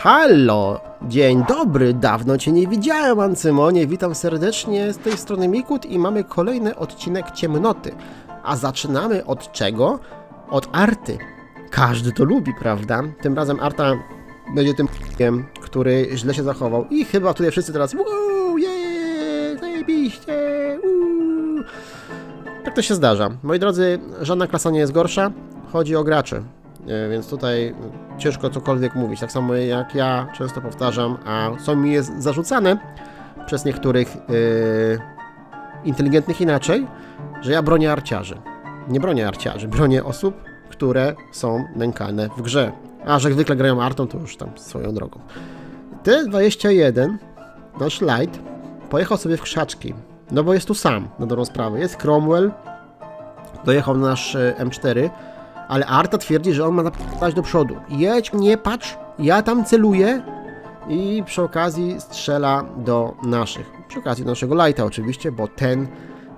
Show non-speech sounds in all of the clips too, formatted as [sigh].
Halo, dzień dobry, dawno Cię nie widziałem, Ancymonie, witam serdecznie z tej strony Mikut i mamy kolejny odcinek Ciemnoty. A zaczynamy od czego? Od arty. Każdy to lubi, prawda? Tym razem arta będzie tym p***iem, który źle się zachował i chyba tutaj wszyscy teraz Uuu, zajebiście. Tak to się zdarza. Moi drodzy, żadna klasa nie jest gorsza, chodzi o graczy. E, Więc tutaj ciężko cokolwiek mówić. Tak samo jak ja często powtarzam, a są mi jest zarzucane przez niektórych e, inteligentnych inaczej, że ja bronię arciarzy. Nie bronię arciarzy, bronię osób, które są nękane w grze. A że zwykle grają artą, to już tam swoją drogą. T21, nasz light, pojechał sobie w krzaczki. No bo jest tu sam, na dobrą sprawę. Jest Cromwell, dojechał na nasz e, M4, ale Arta twierdzi, że on ma napać do przodu. Jedź, nie patrz, ja tam celuję i przy okazji strzela do naszych. Przy okazji do naszego lighta oczywiście, bo ten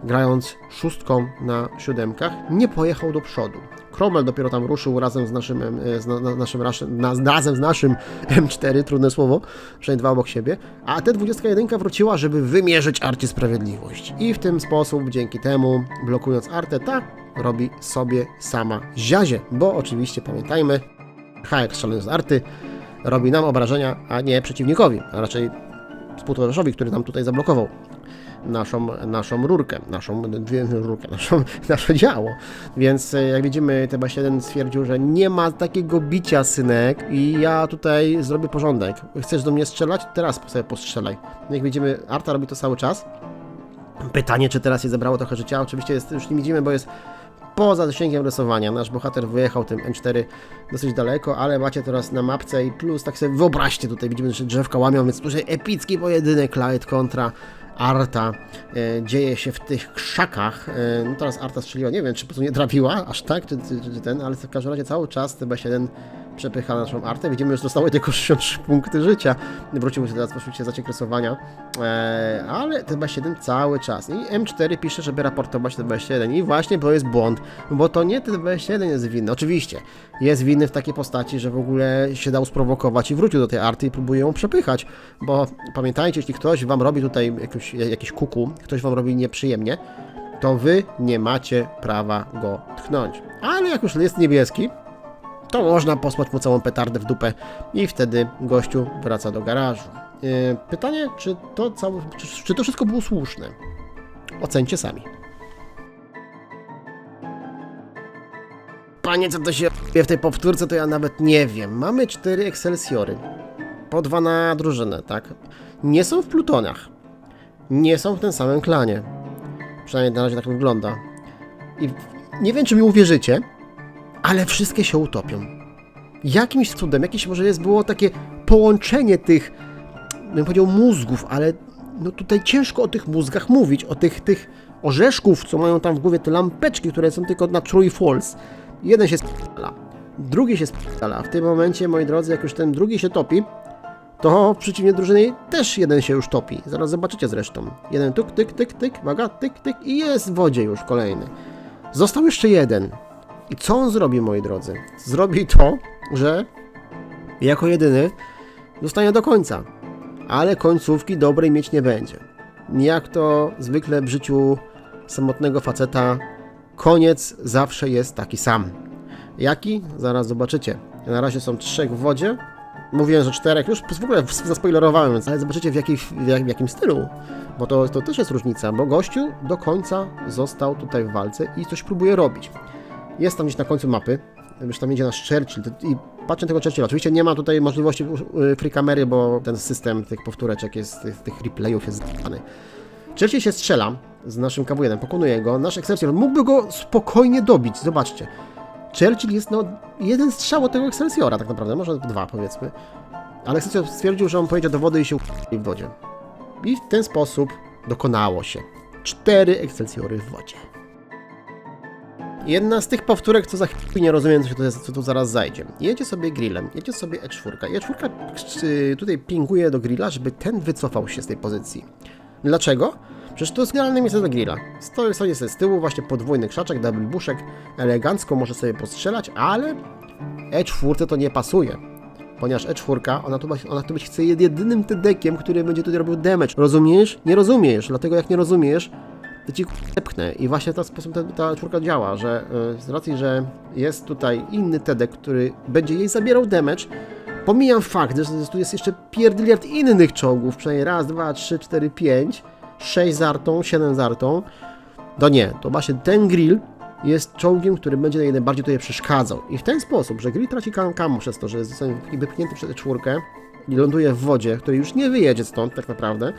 grając szóstką na siódemkach nie pojechał do przodu. Cromwell dopiero tam ruszył razem z naszym, e, z na, na, naszym na, razem z naszym [laughs] M4, trudne słowo, przynajmniej dwa obok siebie, a T21 wróciła, żeby wymierzyć Arcie sprawiedliwość. I w ten sposób, dzięki temu, blokując Artę, ta robi sobie sama ziazie, bo oczywiście pamiętajmy, HX szalony z Arty robi nam obrażenia, a nie przeciwnikowi, a raczej współtowarzyszowi, który nam tutaj zablokował naszą, naszą rurkę, naszą dwie, rurkę, [laughs] naszą, nasze działo. Więc e, jak widzimy, TB7 stwierdził, że nie ma takiego bicia, synek, i ja tutaj zrobię porządek. Chcesz do mnie strzelać? Teraz sobie postrzelaj. Jak widzimy, Arta robi to cały czas. Pytanie, czy teraz się zebrało trochę życia? Oczywiście jest, już nie widzimy, bo jest poza zasięgiem rysowania. Nasz bohater wyjechał tym M4 dosyć daleko, ale macie teraz na mapce i plus, tak sobie wyobraźcie, tutaj widzimy, że drzewka łamią, więc tutaj epicki pojedynek Clyde kontra Arta e, dzieje się w tych krzakach. E, no teraz Arta strzeliła, nie wiem, czy po prostu nie trafiła aż tak, czy, czy, czy ten, ale w każdym razie cały czas TB7 przepycha naszą Artę. Widzimy, że zostały tylko 63 punkty życia. Wrócił się teraz oczywiście zaciek rysowania, e, ale TB7 cały czas. I M4 pisze, żeby raportować TB7 i właśnie to jest błąd, bo to nie TB7 jest winny. Oczywiście jest winny w takiej postaci, że w ogóle się dał sprowokować i wrócił do tej Arty i próbuje ją przepychać, bo pamiętajcie, jeśli ktoś wam robi tutaj jakiś, jakiś kuku, ktoś wam robi nieprzyjemnie, to wy nie macie prawa go tchnąć. Ale jak już jest niebieski, to można posłać mu całą petardę w dupę i wtedy gościu wraca do garażu. Yy, Pytanie, czy to, całe, czy, czy to wszystko było słuszne? Ocencie sami. Panie, co to się w tej powtórce, to ja nawet nie wiem. Mamy cztery Excelsiory. Po dwa na drużynę, tak? Nie są w plutonach. Nie są w tym samym klanie. Przynajmniej na razie tak wygląda. I nie wiem, czy mi uwierzycie, ale wszystkie się utopią. Jakimś cudem, jakieś może jest było takie połączenie tych, bym powiedział, mózgów, ale no tutaj ciężko o tych mózgach mówić, o tych, tych orzeszków, co mają tam w głowie te lampeczki, które są tylko na true false. Jeden się spala, drugi się spala. W tym momencie, moi drodzy, jak już ten drugi się topi, to w przeciwnej drużynie też jeden się już topi. Zaraz zobaczycie zresztą. Jeden tuk, tyk, tyk, tyk, uwaga, tyk, tyk i jest w wodzie już kolejny. Został jeszcze jeden. I co on zrobi, moi drodzy? Zrobi to, że jako jedyny zostanie do końca. Ale końcówki dobrej mieć nie będzie. Jak to zwykle w życiu samotnego faceta, koniec zawsze jest taki sam. Jaki? Zaraz zobaczycie. Na razie są trzech w wodzie. Mówiłem, że czterech, już w ogóle zaspoilerowałem, więc ale zobaczycie w, jakiej, w, jak, w jakim stylu. Bo to, to też jest różnica, bo gościu do końca został tutaj w walce i coś próbuje robić. Jest tam gdzieś na końcu mapy, już tam idzie nasz Churchill i patrzę tego Churchilla. Oczywiście nie ma tutaj możliwości y, free kamery, bo ten system tych powtóreczek jest, tych, replayów jest zbany. Churchill się strzela z naszym KW1, pokonuje go. Nasz Excelsior mógłby go spokojnie dobić, zobaczcie. Churchill jest no jeden strzał od tego Excelsiora tak naprawdę, może dwa powiedzmy. Ale Excelsior stwierdził, że on pojedzie do wody i się u- w wodzie. I w ten sposób dokonało się. Cztery Excelsiory w wodzie. Jedna z tych powtórek, co za chwilę nie rozumiem, co, się jest, co tu zaraz zajdzie. Jedzie sobie grillem, jedzie sobie E4. E4 y, tutaj pinguje do grilla, żeby ten wycofał się z tej pozycji. Dlaczego? Przecież to jest idealne miejsce dla grilla. Stoi sobie z tyłu, właśnie podwójny krzaczek, double buszek, elegancko może sobie postrzelać, ale E4 to nie pasuje. ponieważ E4, ona tu, ona tu być chce jedynym TD-kiem, który będzie tutaj robił damage. Rozumiesz? Nie rozumiesz, dlatego jak nie rozumiesz, to ci pchnę. I właśnie w ten sposób ta, ta czwórka działa, że y, z racji, że jest tutaj inny TD, który będzie jej zabierał damage, pomijam fakt, że tu jest jeszcze pierdyliard innych czołgów, przynajmniej raz, dwa, trzy, cztery, pięć, sześć z artą, siedem z artą, to nie, to właśnie ten grill jest czołgiem, który będzie najbardziej tutaj przeszkadzał. I w ten sposób, że grill traci kam kamu przez to, że zostanie wypchnięty przez tę czwórkę i ląduje w wodzie, który już nie wyjedzie stąd tak naprawdę,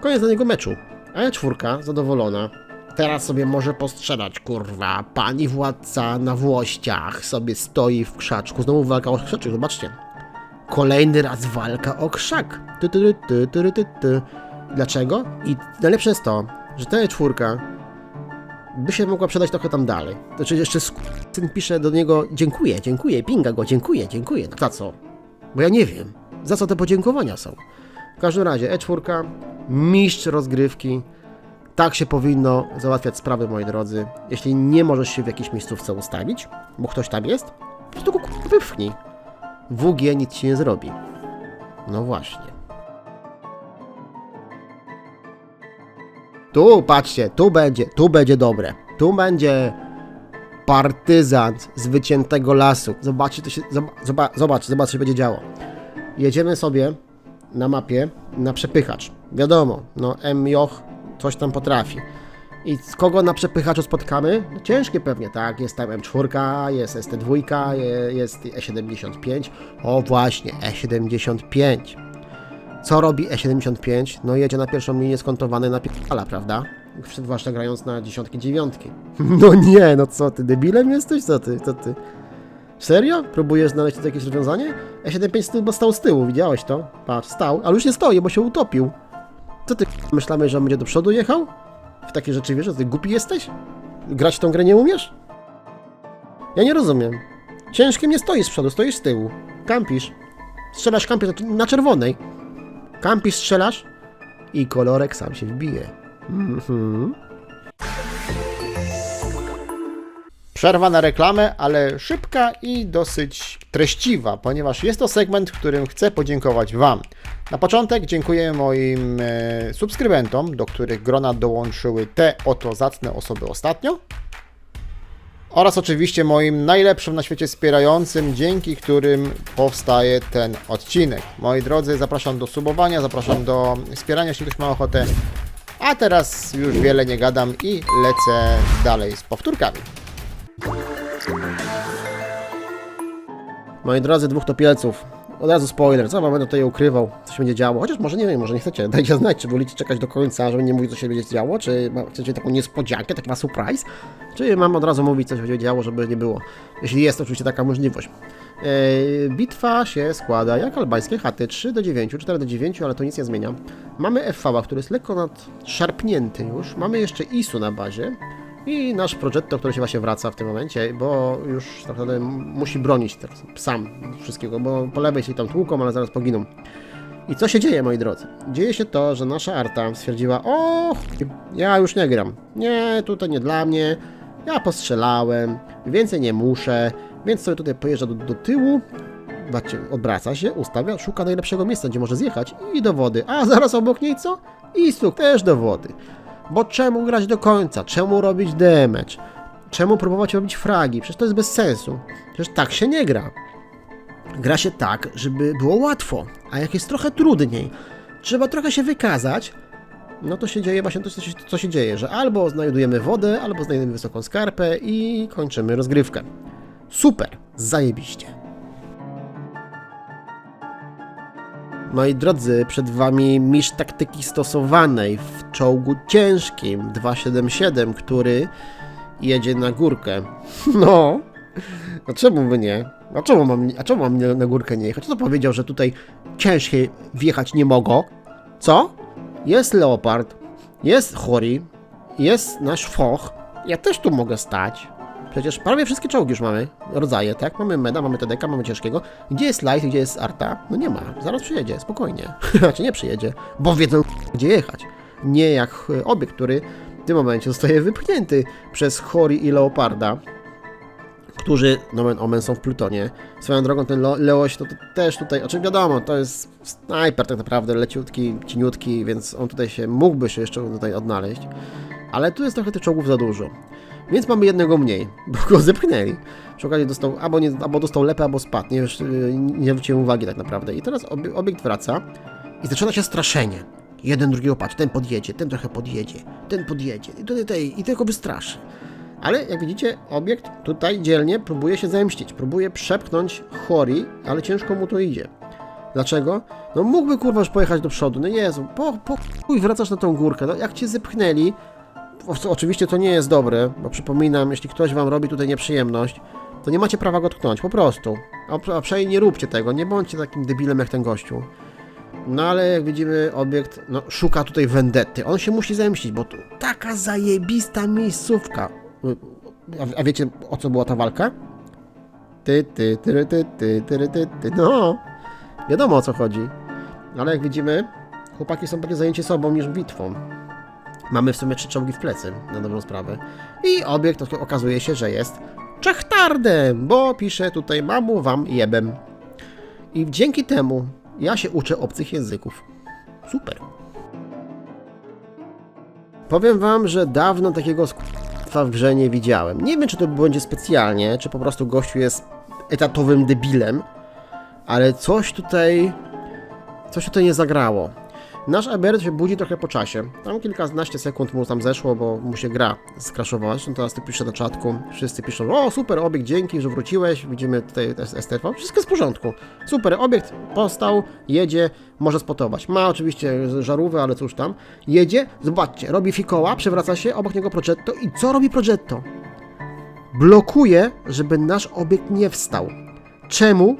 koniec dla niego meczu. A ja czwórka, zadowolona, teraz sobie może postrzelać, kurwa, pani władca na włościach sobie stoi w krzaczku, znowu walka o krzaczek, zobaczcie. Kolejny raz walka o krzak. Ty, ty, ty, ty, ty, ty. Dlaczego? I najlepsze jest to, że ta czwórka by się mogła przydać trochę tam dalej. Znaczy jeszcze syn pisze do niego dziękuję, dziękuję, pinga go, dziękuję, dziękuję. No za co? Bo ja nie wiem. Za co te podziękowania są? W każdym razie E4, mistrz rozgrywki. Tak się powinno załatwiać sprawy, moi drodzy. Jeśli nie możesz się w jakiejś miejscówce ustawić, bo ktoś tam jest, po prostu go wypchnij. WG nic ci nie zrobi. No właśnie. Tu, patrzcie, tu będzie, tu będzie dobre. Tu będzie partyzant z wyciętego lasu. Zobaczcie, to się, zob- zoba- zobacz, zobacz, co się będzie działo. Jedziemy sobie na mapie na przepychacz. Wiadomo, no MJ coś tam potrafi. I z kogo na przepychaczu spotkamy? No ciężkie pewnie, tak? Jest tam M4, jest ST2, je- jest E75. O właśnie, E75. Co robi E75? No jedzie na pierwszą linię skontowany na pierdala, prawda? Zwłaszcza grając na dziesiątki, dziewiątki. [laughs] No nie, no co ty, debilem jesteś? Co ty, co ty? Serio? Próbujesz znaleźć tutaj jakieś rozwiązanie? E75 z tyłu, bo stał z tyłu, widziałeś to? Patrz, stał, ale już nie stoi, bo się utopił. Co ty myślamy, że on będzie do przodu jechał? W takie rzeczy wierzysz? Ty głupi jesteś? Grać w tą grę nie umiesz? Ja nie rozumiem. Ciężkim nie stoisz z przodu, stoisz z tyłu. Kampisz. Strzelasz kampisz na- czerwonej. Kampisz, strzelasz i kolorek sam się wbije. Mhm. Przerwa na reklamę, ale szybka i dosyć treściwa, ponieważ jest to segment, w którym chcę podziękować Wam. Na początek dziękuję moim e, subskrybentom, do których grona dołączyły te oto zacne osoby ostatnio. Oraz oczywiście moim najlepszym na świecie wspierającym, dzięki którym powstaje ten odcinek. Moi drodzy, zapraszam do subowania, zapraszam do wspierania, jeśli ktoś ma ochotę. A teraz już wiele nie gadam i lecę dalej z powtórkami. Moi drodzy, dwóch topielców. Od razu spoiler, co wam będę tutaj ukrywał, co się będzie działo. Chociaż może nie wiem, może nie chcecie. [laughs] Dajcie znać, czy wolicie czekać do końca, żeby nie mówić, co się będzie działo, czy chcecie taką niespodziankę, taki ma surprise, czy mam od razu mówić, co się będzie działo, żeby nie było. Jeśli jest oczywiście taka możliwość. Eee, bitwa się składa jak albańskie chaty 3 do 9, 4 do 9, ale to nic nie zmienia. Mamy FV, który jest lekko nadszarpnięty już. Mamy jeszcze ISU na bazie. I nasz Progetto, który się właśnie wraca w tym momencie, bo już tak naprawdę musi bronić teraz sam wszystkiego, bo po lewej się tam tłuką, ale zaraz poginą. I co się dzieje, moi drodzy? Dzieje się to, że nasza Arta stwierdziła, o, ja już nie gram. Nie, tutaj nie dla mnie. Ja postrzelałem, więcej nie muszę, więc sobie tutaj pojeżdża do, do tyłu, Zobaczcie, odwraca się, ustawia, szuka najlepszego miejsca, gdzie może zjechać i do wody. A zaraz obok niej co? I stuk też do wody. Bo czemu grać do końca? Czemu robić damage? Czemu próbować robić fragi? Przecież to jest bez sensu. Przecież tak się nie gra. Gra się tak, żeby było łatwo, a jak jest trochę trudniej, trzeba trochę się wykazać, no to się dzieje właśnie to, co się, co się dzieje, że albo znajdujemy wodę, albo znajdujemy wysoką skarpę i kończymy rozgrywkę. Super, zajebiście. Moi drodzy, przed Wami mistrz taktyki stosowanej w czołgu ciężkim 277, który jedzie na górkę. [laughs] No, a czemu by nie? A czemu mam, a czemu mam na górkę nie jechać? Kto powiedział, że tutaj ciężkie wjechać nie mogą? Co? Jest Leopard, jest Hori, jest nasz Foch. Ja też tu mogę stać. Przecież prawie wszystkie czołgi już mamy, rodzaje, tak? Mamy Meda, mamy TDK, mamy ciężkiego. Gdzie jest Light, gdzie jest Arta? No nie ma, zaraz przyjedzie, spokojnie. [laughs] Znaczy nie przyjedzie, bo wiedzą gdzie jechać. Nie jak e, obiekt, który w tym momencie zostaje wypchnięty przez Hori i Leoparda. którzy nomen omen są w Plutonie. Swoją drogą ten Leoś to, to też tutaj, oczywiście wiadomo, to jest snajper tak naprawdę, leciutki, cieniutki, więc on tutaj się mógłby się jeszcze tutaj odnaleźć. Ale tu jest trochę tych czołgów za dużo. Więc mamy jednego mniej, [laughs] bo go zepchnęli. Przy okazji dostał, albo, nie, albo dostał lepę, albo spadł. Nie, yy, nie zwróciłem uwagi tak naprawdę. I teraz obie, obiekt wraca i zaczyna się straszenie. Jeden drugiego patrz, ten podjedzie, ten trochę podjedzie, ten podjedzie i tutaj, tutaj, i tylko wystraszy. Ale jak widzicie, obiekt tutaj dzielnie próbuje się zemścić, próbuje przepchnąć Hori, ale ciężko mu to idzie. Dlaczego? No mógłby kurwa już pojechać do przodu, no Jezu, po, po wracasz na tą górkę, no jak cię zepchnęli, oczywiście to nie jest dobre, bo przypominam, jeśli ktoś wam robi tutaj nieprzyjemność, to nie macie prawa go tknąć, po prostu. A, przynajmniej nie róbcie tego, nie bądźcie takim debilem jak ten gościu. No ale jak widzimy, obiekt no, szuka tutaj vendetty. On się musi zemścić, bo tu taka zajebista miejscówka. A, a wiecie o co była ta walka? Ty, ty, ty, ty, ty, ty, ty, ty. No, wiadomo o co chodzi. Ale jak widzimy, chłopaki są bardziej zajęci sobą niż bitwą. Mamy w sumie trzy czołgi w plecy, na dobrą sprawę. I obiekt okazuje się, że jest Czechtardem, bo pisze tutaj mamu wam jebem. I dzięki temu ja się uczę obcych języków. Super. Powiem wam, że dawno takiego skutwa w grze nie widziałem. Nie wiem, czy to będzie specjalnie, czy po prostu gościu jest etatowym debilem, ale coś tutaj, coś tutaj nie zagrało. Nasz Ebert się budzi trochę po czasie. Tam kilkanaście sekund mu tam zeszło, bo mu się gra skraszowała. Zresztą teraz tu pisze na czatku. Wszyscy piszą, o super, obiekt, dzięki, że wróciłeś. Widzimy tutaj STV. Wszystko jest w porządku. Super, obiekt powstał, jedzie, może spotować. Ma oczywiście żarówkę, ale cóż tam. Jedzie, zobaczcie, robi fikoła, przewraca się, obok niego Progetto. I co robi Progetto? Blokuje, żeby nasz obiekt nie wstał. Czemu?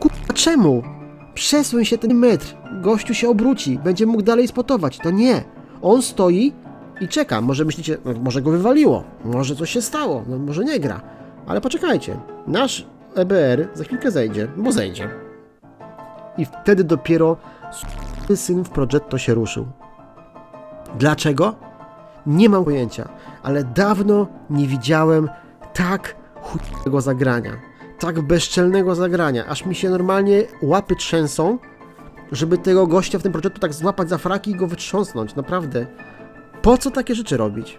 Kurwa, czemu? Przesuń się ten metr, gościu się obróci, będzie mógł dalej spotować. To nie. On stoi i czeka. Może myślicie, no, może go wywaliło, może coś się stało, no, może nie gra. Ale poczekajcie, nasz EBR za chwilkę zejdzie, bo zejdzie. I wtedy dopiero syn w Progetto się ruszył. Dlaczego? Nie mam pojęcia, ale dawno nie widziałem tak chudego zagrania, tak bezczelnego zagrania, aż mi się normalnie łapy trzęsą, żeby tego gościa w tym projektu tak złapać za fraki i go wytrząsnąć, naprawdę. Po co takie rzeczy robić?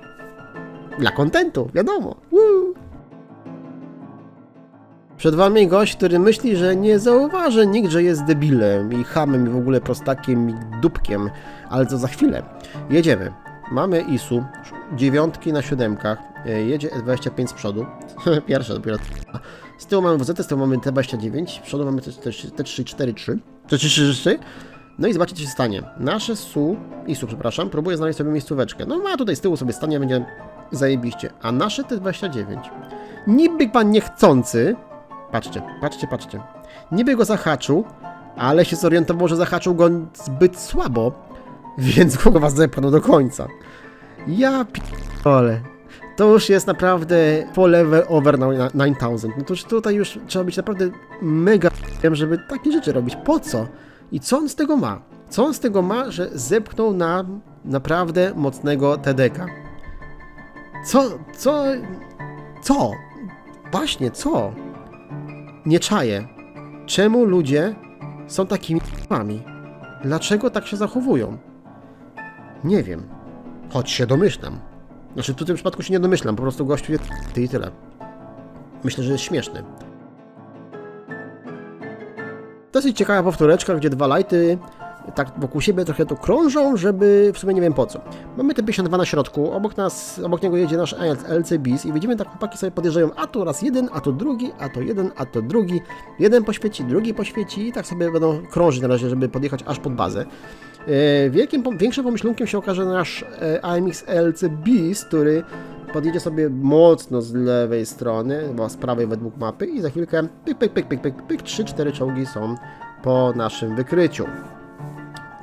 Dla kontentu, wiadomo. Woo! Przed wami gość, który myśli, że nie zauważy nikt, że jest debilem i hamem i w ogóle prostakiem i dupkiem, ale to za chwilę. Jedziemy. Mamy ISU, dziewiątki na siódemkach, e, jedzie E25 z przodu, [laughs] pierwsza dopiero. Z tyłu mamy WZ, z tyłu mamy T29, z przodu mamy T343, T333. No i zobaczcie, co się stanie. Nasze SU, ISU, przepraszam, próbuje znaleźć sobie miejscóweczkę. No ma tutaj z tyłu sobie stanie, będzie zajebiście. A nasze T29, niby pan niechcący, patrzcie, patrzcie, patrzcie, niby go zahaczył, ale się zorientował, że zahaczył go zbyt słabo, [laughs] więc go was zepchnął do końca. Ja p***ole. To już jest naprawdę full level over na- 9000. No to już tutaj już trzeba być naprawdę mega żeby takie rzeczy robić. Po co? I co on z tego ma? Co on z tego ma, że zepchnął na naprawdę mocnego TDK? Co, co, co? Właśnie, co? Nie czaję. Czemu ludzie są takimi p***ami? Dlaczego tak się zachowują? Nie wiem. Choć się domyślam. Znaczy, w tym przypadku się nie domyślam, po prostu gościu jest ty i tyle. Myślę, że jest śmieszny. Dosyć ciekawa powtóreczka, gdzie dwa lighty tak wokół siebie trochę to krążą, żeby w sumie nie wiem po co. Mamy T52 na środku, obok nas, obok niego jedzie nasz LC Bis i widzimy tak chłopaki sobie podjeżdżają, a tu raz jeden, a to drugi, a to jeden, a to drugi. Jeden poświeci, drugi poświeci i tak sobie będą krążyć na razie, żeby podjechać aż pod bazę. E, Wielkim, większym pomyślunkiem się okaże nasz e, AMX LC Beast, który podjedzie sobie mocno z lewej strony, bo z prawej według mapy i za chwilkę pyk, pyk, pyk, pyk, pyk, pyk, 3-4 czołgi są po naszym wykryciu.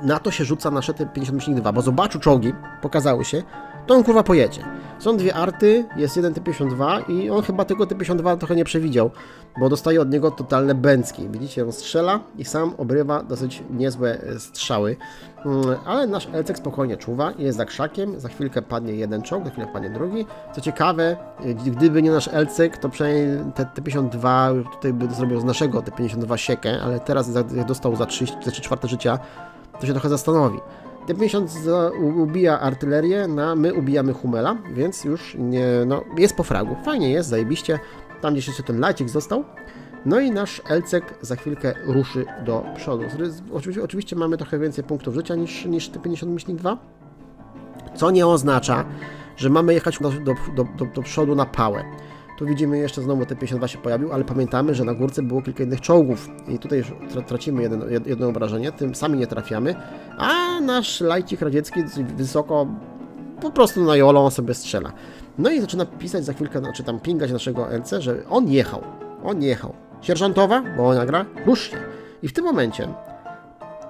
Na to się rzuca nasze T-52, bo zobaczył czołgi, pokazały się, to on kurwa pojedzie. Są dwie arty, jest jeden T-52 i on chyba tego T-52 trochę nie przewidział, bo dostaje od niego totalne bęcki. Widzicie, on strzela i sam obrywa dosyć niezłe e, strzały, Mm, ale nasz Elcek spokojnie czuwa, jest za krzakiem, za chwilkę padnie jeden czołg, za chwilę padnie drugi. Co ciekawe, e, gdyby nie nasz Elcek, to przynajmniej te T-52 tutaj by zrobił z naszego T-52 siekę, ale teraz jak dostał za 3, za 3 czwarte życia, to się trochę zastanowi. T-50 za- u- ubija artylerię, na my ubijamy Humela, więc już nie, no, jest po fragu. Fajnie jest, zajebiście. Tam gdzieś jeszcze ten lajcik został. No i nasz Elcek za chwilkę ruszy do przodu. Oczywiście, oczywiście mamy trochę więcej punktów życia niż, niż T-50 myślnik 2, co nie oznacza, że mamy jechać do, do, do, do przodu na pałę. Tu widzimy jeszcze znowu T-52 się pojawił, ale pamiętamy, że na górce było kilka innych czołgów i tutaj już tra- tracimy jeden, jed- jedno obrażenie, tym sami nie trafiamy, a nasz lajcik radziecki wysoko po prostu na jolo on sobie strzela. No i zaczyna pisać za chwilkę, znaczy tam pingać naszego LC, że on jechał, on jechał. Sierżantowa, bo ona gra, ruszcie. I w tym momencie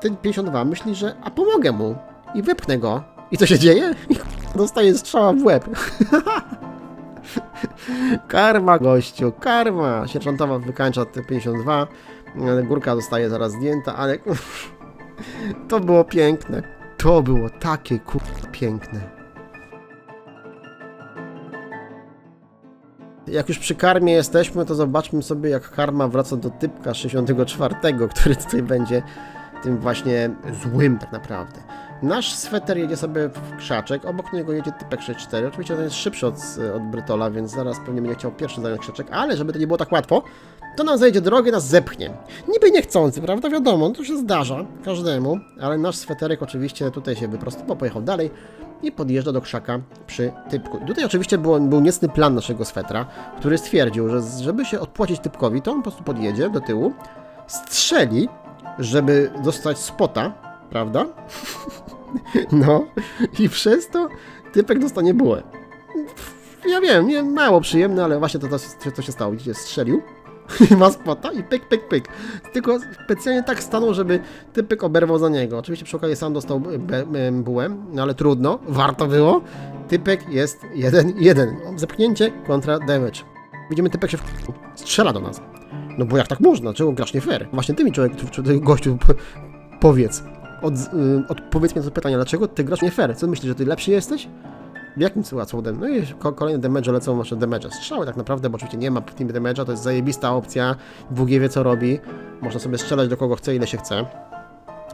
ten 52 myśli, że a pomogę mu i wypchnę go. I co się dzieje? Dostaje strzała w łeb. [laughs] [laughs] karma, gościu, karma. Sierżantowa wykańcza te 52. Górka zostaje zaraz zdjęta, ale [laughs] to było piękne. To było takie kurwa piękne. Jak już przy karmie jesteśmy, to zobaczmy sobie, jak karma wraca do typka 64, który tutaj będzie tym właśnie złym tak naprawdę. Nasz sweter jedzie sobie w krzaczek, obok niego jedzie typek 64. Oczywiście on jest szybszy od, od Brytola, więc zaraz pewnie będzie chciał pierwszy zająć krzaczek, ale żeby to nie było tak łatwo, to nam zejdzie drogę, nas zepchnie. Niby niechcący, prawda? Wiadomo, to się zdarza każdemu, ale nasz sweterek oczywiście tutaj się wyprostował, pojechał dalej i podjeżdża do krzaka przy typku. I tutaj oczywiście było, był niecny plan naszego swetra, który stwierdził, że żeby się odpłacić typkowi, to on po prostu podjedzie do tyłu, strzeli, żeby dostać spota, prawda? [laughs] [laughs] No i przez to typek dostanie bułę. Ja wiem, nie mało przyjemne, ale właśnie to, to, to się stało. Widzicie, strzelił, [laughs] ma spota i pyk, pyk, pyk. Tylko specjalnie tak stanął, żeby typek oberwał za niego. Oczywiście przy okazji sam dostał be- be- bułę, no ale trudno, warto było. Typek jest 1-1. Zepchnięcie kontra damage. Widzimy, typek się w... strzela do nas. No bo jak tak można? Czego grasz nie fair? Właśnie ty mi człowiek, gościu, powiedz. Od, y, odpowiedz mi na to pytanie, dlaczego ty grasz nie fair? Co myślisz, że ty lepszy jesteś? W jakim cudem? No i ko- kolejne damage lecą nasze damage. Strzały tak naprawdę, bo oczywiście nie ma team damage'a, to jest zajebista opcja. WG wie co robi. Można sobie strzelać do kogo chce, ile się chce.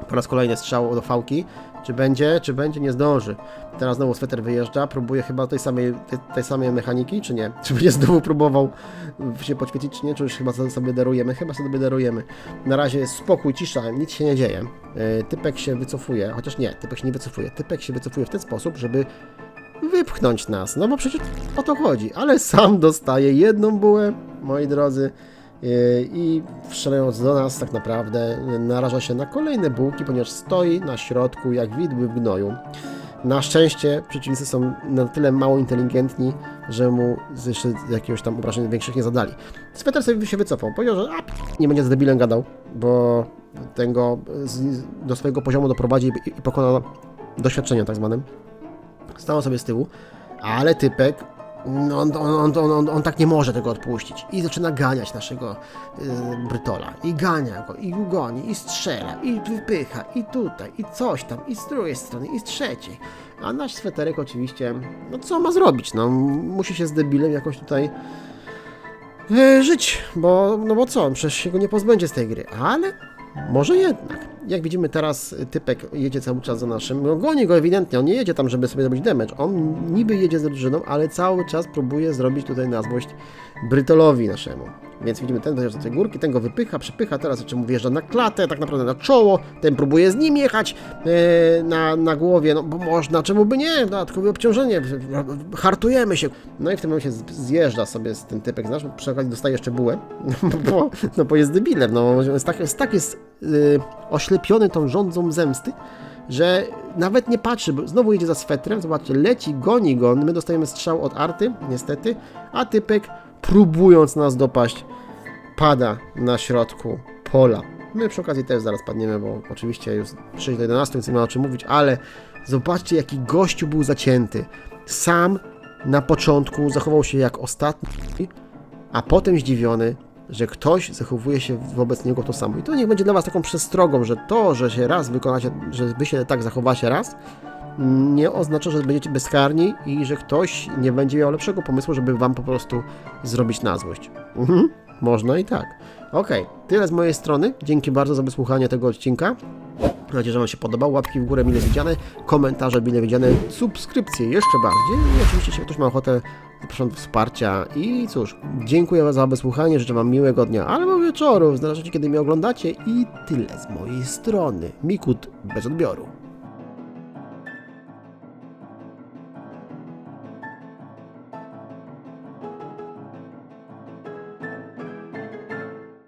Po raz kolejny strzał do fałki. Czy będzie, czy będzie, nie zdąży. Teraz znowu sweter wyjeżdża, próbuje chyba tej samej, tej, tej samej mechaniki, czy nie? [laughs] Czy będzie znowu próbował się poświecić, czy nie? Czy już chyba sobie darujemy? Chyba sobie darujemy. Na razie jest spokój, cisza, nic się nie dzieje. Yy, Typek się wycofuje, chociaż nie, typek się nie wycofuje. Typek się wycofuje w ten sposób, żeby wypchnąć nas, no bo przecież o to chodzi, ale sam dostaje jedną bułę, moi drodzy, i strzelając do nas tak naprawdę naraża się na kolejne bułki, ponieważ stoi na środku jak widły w gnoju. Na szczęście przeciwnicy są na tyle mało inteligentni, że mu jeszcze jakiegoś tam obrażeń większych nie zadali. Sweter sobie się wycofał, powiedział, że a, nie będzie z debilem gadał, bo ten go z, do swojego poziomu doprowadzi i, i pokona doświadczeniem tak zwanym. Stanął sobie z tyłu, ale typek, on, on, on, on, on, on tak nie może tego odpuścić. I zaczyna ganiać naszego y, Brytola. I gania go, i go goni, i strzela, i wypycha, i tutaj, i coś tam, i z drugiej strony, i z trzeciej. A nasz sweterek oczywiście, no co ma zrobić? No, musi się z debilem jakoś tutaj e, żyć, bo, no bo co, przecież się go nie pozbędzie z tej gry, ale może jednak. Jak widzimy teraz, typek jedzie cały czas za naszym, no goni go ewidentnie, on nie jedzie tam, żeby sobie zrobić damage, on niby jedzie z drużyną, ale cały czas próbuje zrobić tutaj na złość Brytolowi naszemu. Więc widzimy, ten dojeżdża do tej górki, ten go wypycha, przepycha, teraz jeszcze mu wjeżdża na klatę, tak naprawdę na czoło, ten próbuje z nim jechać e, na, na głowie, no bo można, czemu by nie, dodatkowe obciążenie, hartujemy się. No i w tym momencie zjeżdża sobie z ten typek, znasz, przy okazji dostaje jeszcze bułę, [laughs] bo, no bo jest debilem, no jest tak jest, tak jest y, oślepiony tą rządzą zemsty, że nawet nie patrzy, bo znowu jedzie za swetrem, zobaczcie, leci, goni go, my dostajemy strzał od arty, niestety, a typek, próbując nas dopaść, pada na środku pola. My przy okazji też zaraz padniemy, bo oczywiście już 6 do 11, więc nie ma o czym mówić, ale zobaczcie, jaki gościu był zacięty. sam na początku zachował się jak ostatni, a potem zdziwiony, że ktoś zachowuje się wobec niego to samo. I to niech będzie dla Was taką przestrogą, że to, że się raz wykonacie, że Wy się tak zachowacie raz, nie oznacza, że będziecie bezkarni i że ktoś nie będzie miał lepszego pomysłu, żeby Wam po prostu zrobić na złość. Mhm, można i tak. Okej, tyle z mojej strony. Dzięki bardzo za wysłuchanie tego odcinka. Mam nadzieję, że Wam się podobał. Łapki w górę mile widziane, komentarze mile widziane, subskrypcje jeszcze bardziej. I oczywiście, jeśli ktoś ma ochotę, zapraszam do wsparcia. I cóż, dziękuję za wysłuchanie, życzę Wam miłego dnia albo wieczoru, w kiedy mnie oglądacie. I tyle z mojej strony. Mikut bez odbioru.